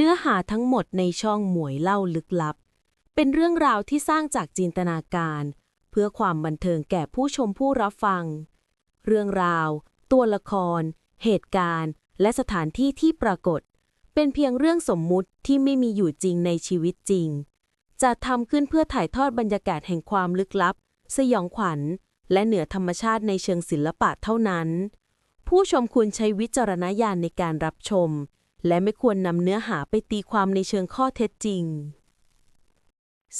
เนื้อหาทั้งหมดในช่องหมวยเล่าลึกลับ เป็นเรื่องราวที่สร้างจากจินตนาการ เพื่อความบันเทิงแก่ผู้ชมผู้รับฟัง เรื่องราว ตัวละคร เหตุการณ์ และสถานที่ที่ปรากฏ เป็นเพียงเรื่องสมมุติที่ไม่มีอยู่จริงในชีวิตจริง จะทำขึ้นเพื่อถ่ายทอดบรรยากาศแห่งความลึกลับ สยองขวัญ และเหนือธรรมชาติในเชิงศิลปะเท่านั้น ผู้ชมควรใช้วิจารณญาณในการรับชม และไม่ควรนำเนื้อหาไปตีความในเชิงข้อเท็จจริง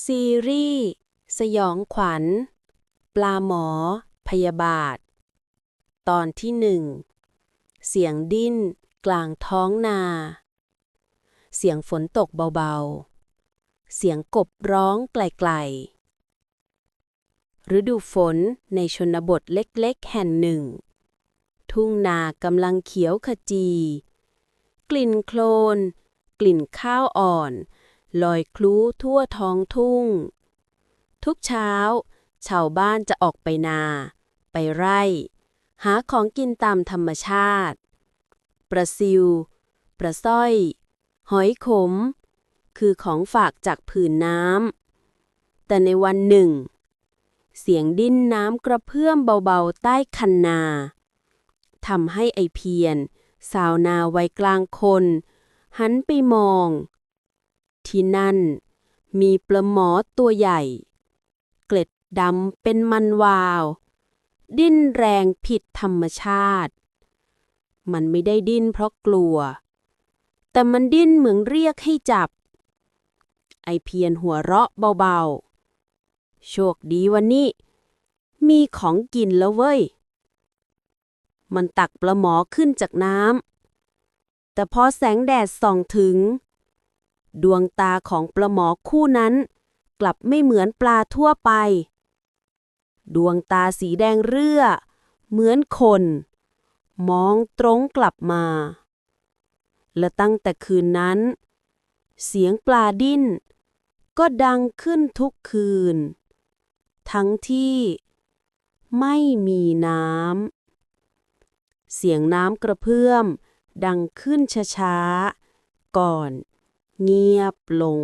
ซีรีส์ สยองขวัญ ปลาหมอ พยาบาท ตอนที่หนึ่ง เสียงดิ้น กลางท้องนา เสียงฝนตกเบาๆ เสียงกบร้องไกลๆ ฤดูฝนในชนบทเล็กๆ แห่งหนึ่ง ทุ่งนากำลังเขียวขจี กลิ่นโคลน กลิ่นข้าวอ่อน ลอยคลุ้ทั่วท้องทุ่ง ทุกเช้า ชาวบ้านจะออกไปนา ไปไร่ หาของกินตามธรรมชาติปลาซิวปลาสร้อย หอยขม คือของฝากจากผืนน้ำ แต่ในวันหนึ่ง เสียงดิ้นน้ำกระเพื่อมเบาๆใต้คันนาทำให้ไอเพียน สาวนาวัยกลางคน หันไปมอง ที่นั่น มีปลาหมอตัวใหญ่ เกล็ดดำเป็นมันวาว ดิ้นแรงผิดธรรมชาติ มันไม่ได้ดิ้นเพราะกลัว แต่มันดิ้นเหมือนเรียกให้จับ ไอเพียนหัวเราะเบาๆ โชคดีวันนี้ มีของกินแล้วเว้ย มันตักปลาหมอขึ้นจากน้ำ แต่พอแสงแดดส่องถึง ดวงตาของปลาหมอคู่นั้น กลับไม่เหมือนปลาทั่วไป ดวงตาสีแดงเรื่อ เหมือนคน มองตรงกลับมา และตั้งแต่คืนนั้น เสียงปลาดิ้น ก็ดังขึ้นทุกคืน ทั้งที่ไม่มีน้ำ เสียงน้ำกระเพื่อม ดังขึ้นช้าๆ ก่อน เงียบลง